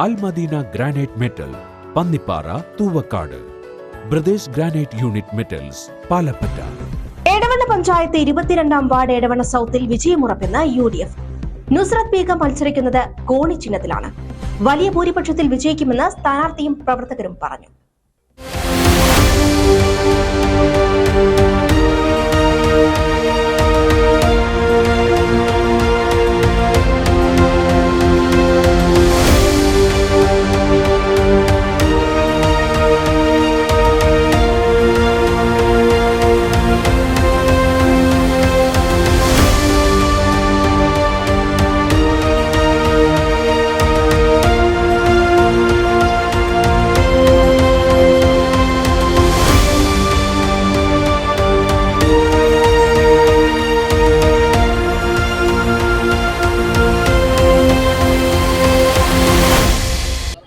Almadina granite metal Pannippara Thuvakkad. Brothers granite unit metals Palappatta. Edavanna panchayat ഇരുപത്തിരണ്ടാം ward Edavanna സൗത്തിൽ വിജയമുറപ്പെന്ന് U D F Nusrat Begum മത്സരിക്കുന്നത് കോണി ചിഹ്നത്തിലാണ്. വലിയ ഭൂരിപക്ഷത്തിൽ വിജയിക്കുമെന്ന് സ്ഥാനാർത്ഥിയും പ്രവർത്തകരും പറഞ്ഞു.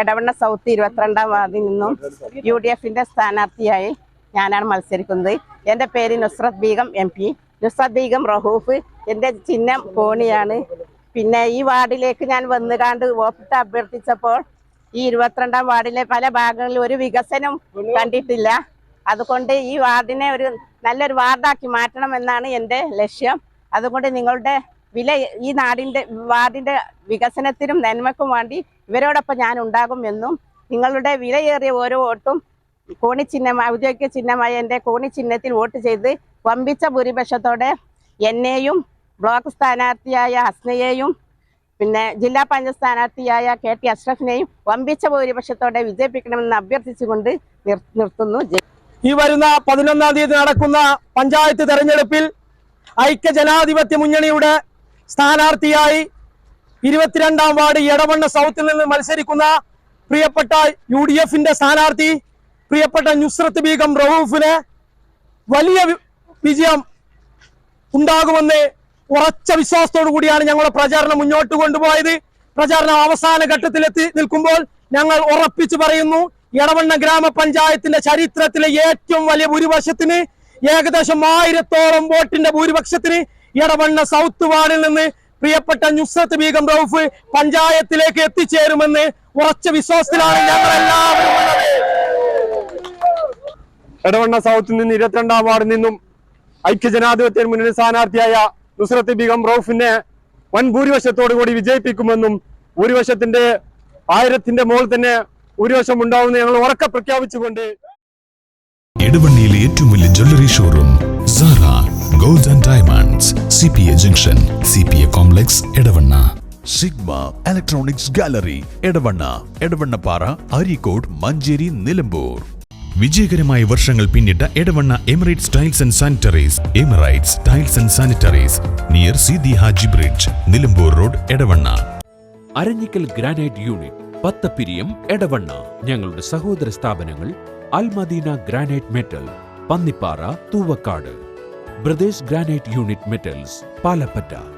എടവണ്ണ സൗത്ത് ഇരുപത്തിരണ്ടാം വാർഡിൽ നിന്നും യു ഡി എഫിന്റെ സ്ഥാനാർത്ഥിയായി ഞാനാണ് മത്സരിക്കുന്നത്. എന്റെ പേര് നുസ്രത് ബീഗം എം പി. നുസ്രത് ബീഗം റഹൂഫ്. എന്റെ ചിഹ്നം കോണിയാണ്. പിന്നെ ഈ വാർഡിലേക്ക് ഞാൻ വന്നുകാണ്ട് വോട്ട് അഭ്യർത്ഥിച്ചപ്പോൾ ഈ ഇരുപത്തിരണ്ടാം വാർഡിലെ പല ഭാഗങ്ങളിൽ ഒരു വികസനം കണ്ടിട്ടില്ല. അതുകൊണ്ട് ഈ വാർഡിനെ ഒരു നല്ലൊരു വാർഡാക്കി മാറ്റണമെന്നാണ് എന്റെ ലക്ഷ്യം. അതുകൊണ്ട് നിങ്ങളുടെ വില ഈ നാടിന്റെ വാർഡിന്റെ വികസനത്തിനും നന്മക്കും വേണ്ടി ഇവരോടൊപ്പം ഞാൻ ഉണ്ടാകുമെന്നും നിങ്ങളുടെ വിലയേറിയ ഓരോ വോട്ടും കോണി ചിഹ്നം ഔദ്യോഗിക ചിഹ്നമായ എന്റെ കോണി ചിഹ്നത്തിൽ വോട്ട് ചെയ്ത് വമ്പിച്ച ഭൂരിപക്ഷത്തോടെ എന്നെയും ബ്ലോക്ക് സ്ഥാനാർത്ഥിയായ ഹസ്നയെയും പിന്നെ ജില്ലാ പഞ്ചായത്ത് സ്ഥാനാർത്ഥിയായ കെ ടി അഷ്റഫിനെയും വമ്പിച്ച ഭൂരിപക്ഷത്തോടെ വിജയിപ്പിക്കണമെന്ന് അഭ്യർത്ഥിച്ചുകൊണ്ട് നിർ നിർത്തുന്നു. ഈ വരുന്ന പതിനൊന്നാം തീയതി നടക്കുന്ന പഞ്ചായത്ത് തെരഞ്ഞെടുപ്പിൽ ഐക്യ ജനാധിപത്യ മുന്നണിയുടെ സ്ഥാനാർത്ഥിയായി ഇരുപത്തിരണ്ടാം വാർഡ് എടവണ്ണ സൗത്തിൽ നിന്ന് മത്സരിക്കുന്ന പ്രിയപ്പെട്ട യു ഡി എഫിന്റെ സ്ഥാനാർത്ഥി പ്രിയപ്പെട്ട നുസ്രത്ത് ബീഗം റഹൂഫിന് വലിയ വിജയം ഉണ്ടാകുമെന്ന് ഉറച്ച വിശ്വാസത്തോടു കൂടിയാണ് ഞങ്ങളുടെ പ്രചാരണം മുന്നോട്ട് കൊണ്ടുപോയത്. പ്രചാരണം അവസാന ഘട്ടത്തിലെത്തി നിൽക്കുമ്പോൾ ഞങ്ങൾ ഉറപ്പിച്ചു പറയുന്നു എടവണ്ണ ഗ്രാമപഞ്ചായത്തിന്റെ ചരിത്രത്തിലെ ഏറ്റവും വലിയ ഭൂരിപക്ഷത്തിന് ഏകദേശം ആയിരത്തോളം വോട്ടിന്റെ ഭൂരിപക്ഷത്തിന് എടവണ്ണ സൗത്ത് വാർഡിൽ നിന്ന് പ്രിയപ്പെട്ട നുസ്രത്ത് ബീഗം റൌഫ് പഞ്ചായത്തിലേക്ക് എത്തിച്ചേരുമെന്ന് ഉറച്ച വിശ്വാസത്തിലാണ് ഞങ്ങൾ എല്ലാവരും എടവണ്ണ സൗത്തിൽ നിന്ന് ഇരുപത്തിരണ്ടാം വാർഡിൽ നിന്നും ഐക്യജനാധിപത്യ മുന്നണി സ്ഥാനാർത്ഥിയായ നുസ്രത്ത് ബീഗം റൌഫിനെ വൻ ഭൂരിപക്ഷത്തോടു കൂടി വിജയിപ്പിക്കുമെന്നും ഭൂരിപക്ഷത്തിന്റെ ആയിരത്തിന്റെ മുകളിൽ തന്നെ ഭൂരിപക്ഷം ഉണ്ടാവുമെന്ന് ഞങ്ങൾ ഉറക്കെ പ്രഖ്യാപിച്ചുകൊണ്ട് ഇടവണ്ണിയിലെ ഏറ്റവും വലിയ jewellery showroom gold and diamonds C P A junction C P A complex Edavanna Sigma electronics gallery Edavanna Edavannappara Areekode Manjeri Nilambur വിജയകരമായ വർഷങ്ങൾ പിന്നിട്ട Edavanna Emirates tiles and sanitaries Emirates tiles and sanitaries near Sidi Haji bridge Nilambur road Edavanna Aranjikkal granite unit Pathappiriyam Edavanna ഞങ്ങളുടെ സഹോദര സ്ഥാപനങ്ങൾ Almadina granite metal Pannippara Thuvakkad. Brothers granite unit metals Palappatta.